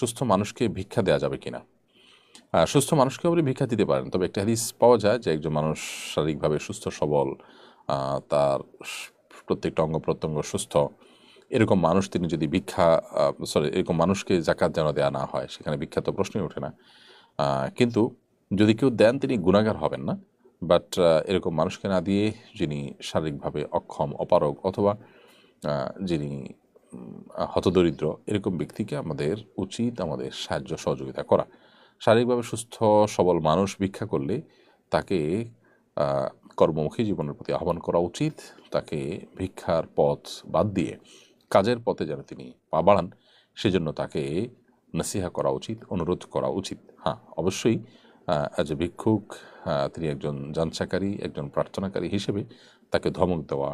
সুস্থ মানুষকে ভিক্ষা দেওয়া যাবে কিনা? সুস্থ মানুষকে আপনি ভিক্ষা দিতে পারেন, তবে একটা হাদিস পাওয়া যায় যে একজন মানুষ শারীরিকভাবে সুস্থ, সবল তার প্রত্যেকটা অঙ্গ প্রত্যঙ্গ সুস্থ। এরকম মানুষ তিনি যদি ভিক্ষা সরি এরকম মানুষকে জাকাত যেন দেওয়া না হয়, সেখানে বিখ্যাত প্রশ্নই ওঠে না। কিন্তু যদি কেউ দেন, তিনি গুণাগার হবেন না। বাট এরকম মানুষকে না দিয়ে যিনি শারীরিকভাবে অক্ষম, অপারগ অথবা যিনি হতদরিদ্র এরকম ব্যক্তিকে আমাদের উচিত আমাদের সাহায্য সহযোগিতা করা। শারীরিকভাবে সুস্থ, সবল মানুষ ভিক্ষা করলে তাকে কর্মমুখী জীবনের প্রতি আহ্বান করা উচিত। তাকে ভিক্ষার পথ বাদ দিয়ে কাজের পথে যেন তিনি পা বাড়ান, সেজন্য তাকে নসিহা করা উচিত, অনুরোধ করা উচিত। হ্যাঁ অবশ্যই অ্যাজ এ ভিক্ষুক তিনি একজন যাঞ্চাকারী, একজন প্রার্থনাকারী হিসেবে তাকে ধমক দেওয়া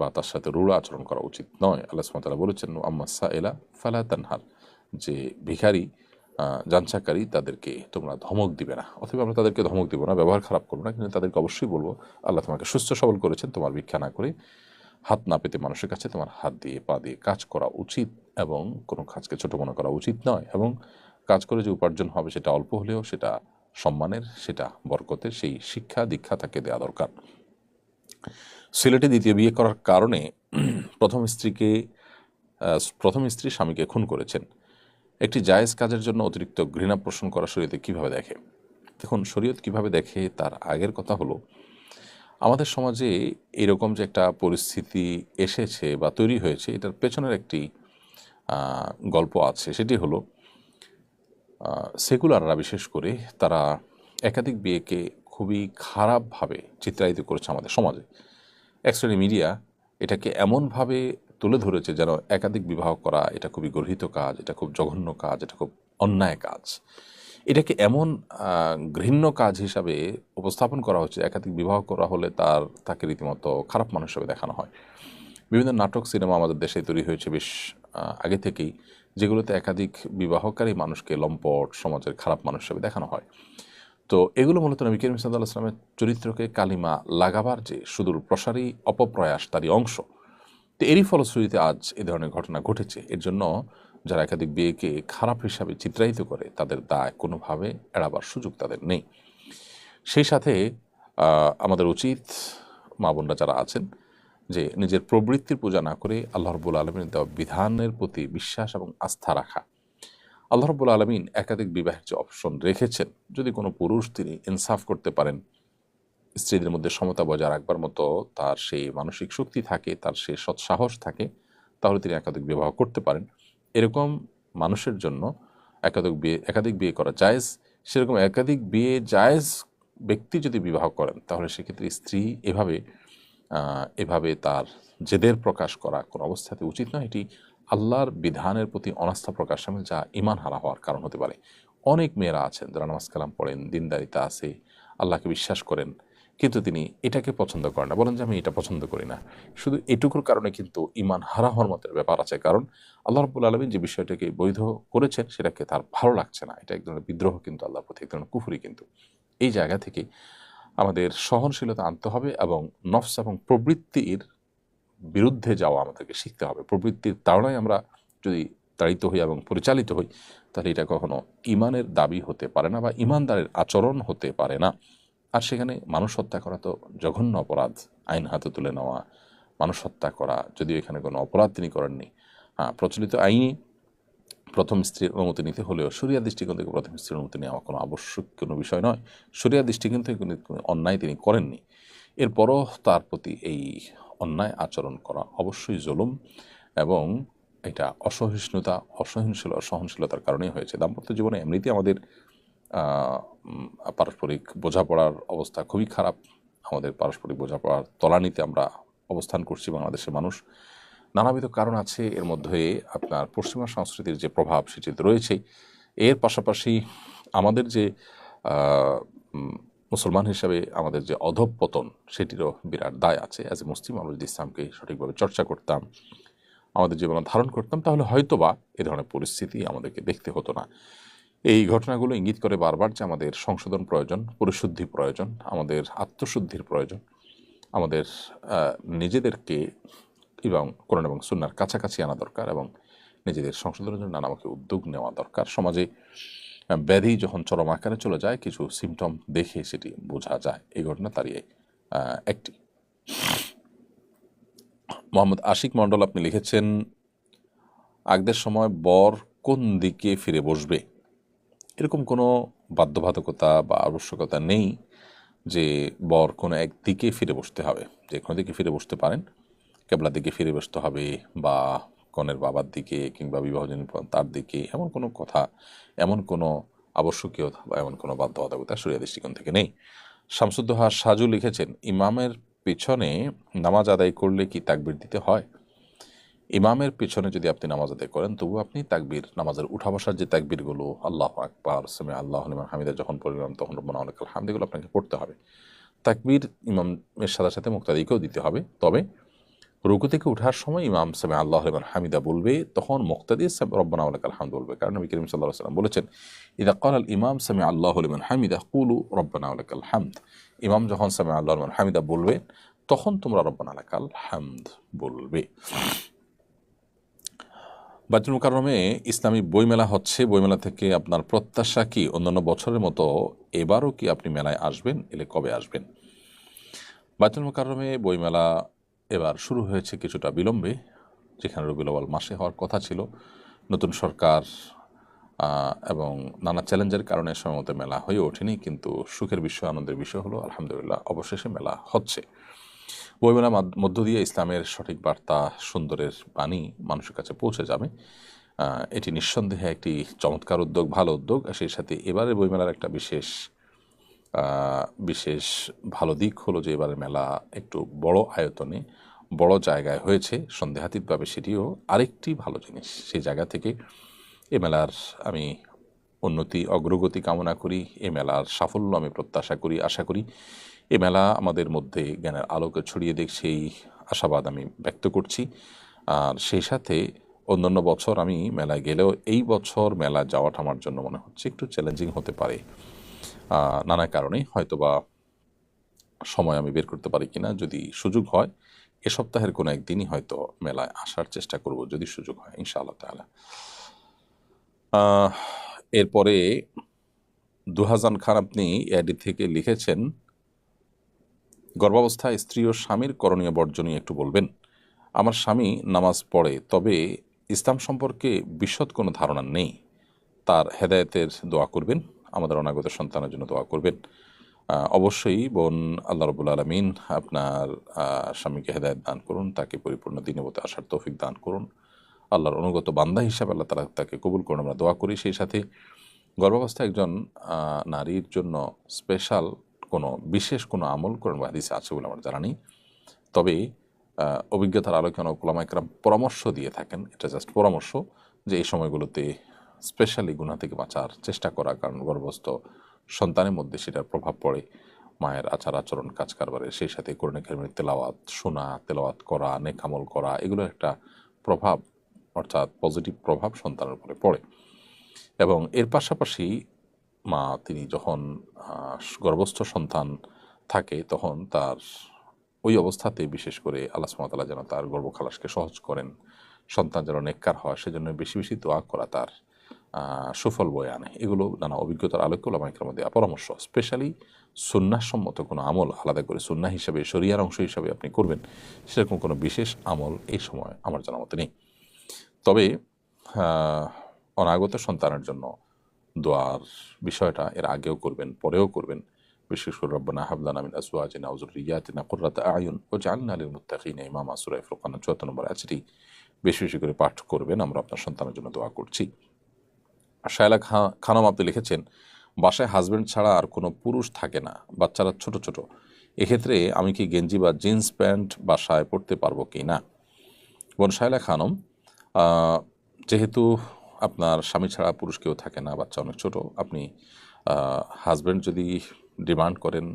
বা তার সাথে রূঢ় আচরণ করা উচিত নয়। আল্লাহ সুমতালা বলেছেন আম্মা সাএলা ফালা তানহার। যে ভিখারি যাঞ্চাকারী তাদেরকে তোমরা ধমক দিবে না। অথবা আমরা তাদেরকে ধমক দিব না, ব্যবহার খারাপ করব না, কিন্তু তাদেরকে অবশ্যই বলব, আল্লাহ তোমাকে সুস্থ সবল করেছেন, তোমার ভিক্ষা না করে হাত না পেতে মানুষের কাছে তোমার হাত দিয়ে, পা দিয়ে কাজ করা উচিত এবং কোনো কাজকে ছোট মনে করা উচিত নয় এবং কাজ করে যে উপার্জন হবে সেটা অল্প হলেও সেটা সম্মানের, সেটা বরকতের, সেই শিক্ষা দীক্ষা তাকে দেওয়া দরকার। সিলেটে দ্বিতীয় বিয়ে করার কারণে প্রথম স্ত্রীকে প্রথম স্ত্রী স্বামীকে খুন করেছেন। একটি জায়েজ কাজের জন্য অতিরিক্ত ঘৃণা পোষণ করা শরীয়তে কীভাবে দেখে? দেখুন, শরীয়ত কীভাবে দেখে তার আগের কথা হলো, আমাদের সমাজে এরকম যে একটা পরিস্থিতি এসেছে বা তৈরি হয়েছে, এটার পেছনের একটি গল্প আছে। সেটি হলো সেকুলাররা বিশেষ করে তারা একাধিক বিয়েকে খুবই খারাপভাবে চিত্রায়িত করেছে আমাদের সমাজে। এক্সট্রা মিডিয়া এটাকে এমনভাবে তুলে ধরেছে যেন একাধিক বিবাহ করা এটা খুবই গর্হিত কাজ, এটা খুব জঘন্য কাজ, এটা খুব অন্যায় কাজ। এটাকে এমন ঘৃণ্য কাজ হিসাবে উপস্থাপন করা হচ্ছে, একাধিক বিবাহ করা হলে তার, তাকে রীতিমতো খারাপ মানুষ হিসাবে দেখানো হয়। বিভিন্ন নাটক, সিনেমা আমাদের দেশে তৈরি হয়েছে বেশ আগে থেকেই, যেগুলোতে একাধিক বিবাহকারী মানুষকে লম্পট, সমাজের খারাপ মানুষ হিসেবে দেখানো হয়। তো এগুলো মূলত নবী করিম সাল্লাহ আসলামের চরিত্রকে কালিমা লাগাবার যে সুদূর প্রসারী অপপ্রয়াস তারই অংশ। তো এরই ফলশ্রুতিতে আজ এ ধরনের ঘটনা ঘটেছে। এর জন্য যারা একাধিক বিয়েকে খারাপ হিসাবে চিত্রায়িত করে, তাদের দায় কোনোভাবে এড়াবার সুযোগ তাদের নেই। সেই সাথে আমাদের উচিত, মা বোনরা যারা আছেন, যে নিজের প্রবৃত্তির পূজা না করে আল্লাহ রব্বুল আলমীর দেওয়া বিধানের প্রতি বিশ্বাস এবং আস্থা রাখা। আল্লাহ রব্বুল আলমিন একাধিক বিবাহের যে অপশন রেখেছেন, যদি কোনো পুরুষ তিনি ইনসাফ করতে পারেন, স্ত্রীদের মধ্যে সমতা বজায় রাখবার মতো তার সেই মানসিক শক্তি থাকে, তার সেই সৎসাহস থাকে, তাহলে তিনি একাধিক বিবাহ করতে পারেন। এরকম মানুষের জন্য একাধিক বিয়ে একাধিক বিয়ে করা জায়েজ। সেরকম একাধিক বিয়ে জায়েজ ব্যক্তি যদি বিবাহ করেন, তাহলে সেক্ষেত্রে স্ত্রী এভাবে এভাবে তার জেদের প্রকাশ করা কোনো অবস্থাতে উচিত নয়। এটি আল্লাহর বিধানের প্রতি অনাস্থা প্রকাশ সামিল যা ইমান হারা হওয়ার কারণ হতে পারে। অনেক মেয়েরা আছেন, যারা নামাজ কালাম পড়েন, দিনদারিতা আছে, আল্লাহকে বিশ্বাস করেন, কিন্তু তিনি এটাকে পছন্দ করেন না। বলেন যে, আমি এটা পছন্দ করি না। শুধু এটুকুর কারণে কিন্তু ইমান হারা হওয়ার মতো ব্যাপার আছে। কারণ আল্লাহ রব্বুল আলমিন যে বিষয়টাকে বৈধ করেছেন, সেটাকে তার ভালো লাগছে না। এটা এক ধরনের বিদ্রোহ কিন্তু আল্লাহর প্রতি, এক ধরনের কুফুরি কিন্তু। এই জায়গা থেকে আমাদের সহনশীলতা আনতে হবে এবং নফস এবং প্রবৃত্তির বিরুদ্ধে যাওয়া আমাদেরকে শিখতে হবে। প্রবৃত্তির তাড়নায় আমরা যদি তাড়িত হই এবং পরিচালিত হই, তাহলে এটা কখনো ইমানের দাবি হতে পারে না বা ইমানদারের আচরণ হতে পারে না। আর সেখানে মানুষ হত্যা করা তো জঘন্য অপরাধ, আইন হাতে তুলে নেওয়া, মানুষ হত্যা করা। যদিও এখানে কোনো অপরাধ তিনি করেননি। হ্যাঁ প্রচলিত আইনে প্রথম স্ত্রীর অনুমতি নিতে হলেও সরিয়া দৃষ্টিকোণ থেকে প্রথম স্ত্রীর অনুমতি নেওয়া কোনো আবশ্যক কোনো বিষয় নয়। সরিয়া দৃষ্টিকোণ থেকে কোনো অন্যায় তিনি করেননি। এরপরও তার প্রতি এই অন্যায় আচরণ করা অবশ্যই জুলুম এবং এটা অসহিষ্ণুতা অসহিষ্ণুল সহনশীলতার কারণেই হয়েছে। দাম্পত্য জীবনে এমনিতেই আমাদের পারস্পরিক বোঝাপড়ার অবস্থা খুবই খারাপ। আমাদের পারস্পরিক বোঝাপড়ার তলানিতে আমরা অবস্থান করছি বাংলাদেশের মানুষ। নানাবিধ কারণ আছে। এর মধ্যে আপনার পশ্চিমা সংস্কৃতির যে প্রভাব সেটি তো রয়েছেই। এর পাশাপাশি আমাদের যে মুসলমান হিসাবে আমাদের যে অধঃপতন, সেটিরও বিরাট দায় আছে। অ্যাজ এ মুসলিম আমরা যদি ইসলামকে সঠিকভাবে চর্চা করতাম, আমাদের জীবনে ধারণ করতাম, তাহলে হয়তোবা এ ধরনের পরিস্থিতি আমাদেরকে দেখতে হতো না। এই ঘটনাগুলো ইঙ্গিত করে বারবার যে আমাদের সংশোধন প্রয়োজন, পরিশুদ্ধি প্রয়োজন, আমাদের আত্মশুদ্ধির প্রয়োজন, আমাদের নিজেদেরকে এবং কোরআন এবং সুন্নার কাছাকাছি আনা দরকার এবং নিজেদের সংশোধনের জন্য নানামুখী উদ্যোগ নেওয়া দরকার। সমাজে ব্যাধি যখন চরম আকারে চলে যায়, কিছু সিমটম দেখে সেটি বোঝা যায়। এই ঘটনা তারই একটি। মোহাম্মদ আশিক মণ্ডল, আপনি লিখেছেন, আগদের সময় বর কোন দিকে ফিরে বসবে? এরকম কোনো বাধ্যবাধকতা বা আবশ্যকতা নেই যে বর কোনো এক দিকে ফিরে বসতে হবে। যে কোনো দিকে ফিরে বসতে পারেন। কেবলার দিকে ফিরে বসতে হবে বা কনের বাবার দিকে কিংবা বিবাহজনী তার দিকে এমন কোনো কথা, এমন কোনো আবশ্যকীয়তা বা এমন কোনো বাধ্যবাধকতা সরিয়া দৃষ্টিকোণ থেকে নেই। শামসুদ্দোহা সাজু লিখেছেন, ইমামের পিছনে নামাজ আদায় করলে কি তাকবির দিতে হয়? ইমামের পিছনে যদি আপনি নামাজ আদায় করেন তবু আপনি তাকবির, নামাজের উঠা বসার যে তাকবিরগুলো, আল্লাহ আকবার সেমে আল্লাহ লিমান হামিদা, যখন পড়লাম তখন রব্বানা আলাকাল হামদিগুলো আপনাকে পড়তে হবে। তাকবির ইমামের সাথে সাথে মুক্তাদিকেও দিতে হবে। তবে রুকু থেকে ওঠার সময় ইমাম সামে আল্লাহ লিমান হামিদা বলবে, তখন মুক্তাদি রব্বানা আলাকাল হামদ বলবে, কারণ নবী করিম সাল্লাহ সাল্লাম বলেছেন, ইদা কাল আল ইমাম সামে আল্লাহ লিমান হামিদা কুলু রব্বানা আলাকাল হামদ ইমাম যখন সামে আল্লাহ লিমান হামিদা বলবেন, তখন তোমরা রব্বানা আলাকাল হামদ বলবে। বায়তুল মুকাররমে ইসলামী বইমেলা হচ্ছে, বইমেলা থেকে আপনার প্রত্যাশা কি অন্যান্য বছরের মতো এবারও কি আপনি মেলায় আসবেন, এলে কবে আসবেন? বায়তুল মুকাররমে বইমেলা এবার শুরু হয়েছে কিছুটা বিলম্বে, যেখানে রবিউল আউয়াল মাসে হওয়ার কথা ছিল। নতুন সরকার এবং নানা চ্যালেঞ্জের কারণে সময় মেলা হয়ে ওঠেনি, কিন্তু সুখের বিষয়, আনন্দের বিষয় হলো, আলহামদুলিল্লাহ অবশেষে মেলা হচ্ছে। বইমেলার মাধ্য- দিয়ে ইসলামের সঠিক বার্তা, সুন্দরের বাণী মানুষের কাছে পৌঁছে যাবে। এটি নিঃসন্দেহে একটি চমৎকার উদ্যোগ, ভালো উদ্যোগ সেই সাথে এবারে বইমেলার একটা বিশেষ বিশেষ ভালো দিক হলো যে এবারে মেলা একটু বড় আয়তনে, বড় জায়গায় হয়েছে। সন্দেহাতীতভাবে সেটিও আরেকটি ভালো জিনিস। সেই জায়গা থেকে এ মেলার আমি উন্নতি, অগ্রগতি কামনা করি, এ মেলার সাফল্য আমি প্রত্যাশা করি, আশা করি। এ মেলা আমাদের মধ্যে জ্ঞানের আলোকে ছড়িয়ে দেখ সেই আশাবাদ আমি ব্যক্ত করছি। আর সেই সাথে অন্যান্য বছর আমি মেলায় গেলেও এই বছর মেলা যাওয়াটা আমার জন্য মনে হচ্ছে একটু চ্যালেঞ্জিং হতে পারে। নানা কারণে হয়তোবা সময় আমি বের করতে পারি কিনা যদি সুযোগ হয় এ সপ্তাহের কোনো একদিনই হয়তো মেলায় আসার চেষ্টা করব যদি সুযোগ হয় ইনশাআল্লাহ আহ, এরপরে দুহাজান খান আপনি এডি থেকে লিখেছেন গর্ভাবস্থায় স্ত্রী ও স্বামীর করণীয় বর্জনীয় একটু বলবেন। আমার স্বামী নামাজ পড়ে তবে ইসলাম সম্পর্কে বিশদ কোনো ধারণা নেই। তার হেদায়েতের দোয়া করবেন। আমাদের অনাগত সন্তানের জন্য দোয়া করবেন। অবশ্যই বোন, আল্লাহ রবুল আলমিন আপনার স্বামীকে হেদায়েত দান করুন, তাকে পরিপূর্ণ দিনবতে আসার তৌফিক দান করুন। আল্লাহর অনুগত বান্দা হিসাবে আল্লাহ তারা তাকে কবুল করুন। আমরা দোয়া করি সেই সাথে গর্ভাবস্থা একজন নারীর জন্য স্পেশাল কোনো, বিশেষ কোনো আমল কোরআন বা হাদিসে আছে বলে আমার জানা নেই। তবে অভিজ্ঞতার আলোকে অনেক ওলামা পরামর্শ দিয়ে থাকেন। এটা জাস্ট পরামর্শ যে এই সময়গুলোতে স্পেশালি গুণা থেকে বাঁচার চেষ্টা করা, কারণ গর্ভস্থ সন্তানের মধ্যে সেটার প্রভাব পড়ে। মায়ের আচার আচরণ, কাজ কারবারে, সেই সাথে করণে কারিমের তেলাওয়াত, শোনা, তেলাওয়াত করা, নেকামল করা, এগুলো একটা প্রভাব, অর্থাৎ পজিটিভ প্রভাব সন্তানের উপরে পড়ে। এবং এর পাশাপাশি মা, তিনি যখন গর্ভস্থ সন্তান থাকে, তখন তার ওই অবস্থাতে বিশেষ করে আল্লাহ সুবহানাহু যেন তার গর্ভখালাসকে সহজ করেন। সন্তান যেন নেককার হয়, সেজন্য বেশি বেশি দোয়া করা তার। সুফল বয়ে আনে। এগুলো নানা অভিজ্ঞতার আলোকে ওলামাইকের মধ্যে পরামর্শ। স্পেশালি সুন্নাসম্মত কোনো আমল আলাদা করে সুন্না হিসাবে, শরিয়ার অংশ হিসাবে আপনি করবেন, সেরকম কোনো বিশেষ আমল এই সময় আমার জানা মতে নেই। তবে অনাগত সন্তানের জন্য দোয়ার বিষয়টা এর আগেও করবেন, পরেও করবেন। বিশেষ করে রব্বানা হাবলানা মিন আজওয়াজিনা ওয়া যুররিয়াতিনা কুররাতা আয়ুন ও ওয়াজআলনা লিল মুত্তাকিনা ইমামা সূরা ফুরকান 74 নম্বর আয়াতটি বেশি বেশি করে পাঠ করবেন। আমরা আপনার সন্তানের জন্য দোয়া করছি। শায়লা খা- খানম আপনি লিখেছেন, বাসায় হাজবেন্ড ছাড়া আর কোনো পুরুষ থাকে না, বাচ্চারা ছোট ছোট। এক্ষেত্রে আমি কি গেঞ্জি বা জিন্স প্যান্ট বাসায় পরতে পারব কি না? বোন শায়লা খানম যেহেতু আপনার স্বামী ছাড়া পুরুষ কেউ থাকে না, বাচ্চা অনেক ছোট, আপনি হাজব্যান্ড যদি ডিমান্ড করেন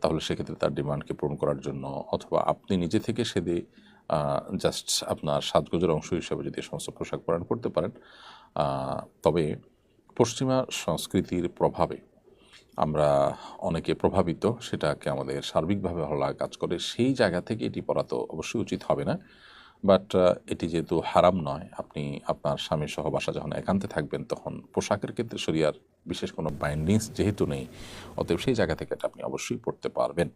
তাহলে সেক্ষেত্রে তার ডিমান্ডকে পূরণ করার জন্য, অথবা আপনি নিজে থেকে সেদে জাস্ট আপনার সাজগোজের অংশ হিসাবে যদি সমস্ত পোশাক পরিধান করতে পারেন। তবে পশ্চিমা সংস্কৃতির প্রভাবে আমরা অনেকে প্রভাবিত, সেটাকে আমাদের সার্বিকভাবে ভালো লাগা কাজ করে, সেই জায়গা থেকে এটি পড়া তো অবশ্যই উচিত হবে না। বাট এটি যেহেতু হারাম নয়, আপনি আপনার স্বামীর সহ বাসা যখন একান্তে থাকবেন, তখন পোশাকের ক্ষেত্রে শরিয়ার বিশেষ কোনো বাইন্ডিংস যেহেতু নেই, অতএব সেই জায়গা থেকে এটা আপনি অবশ্যই পড়তে পারবেন।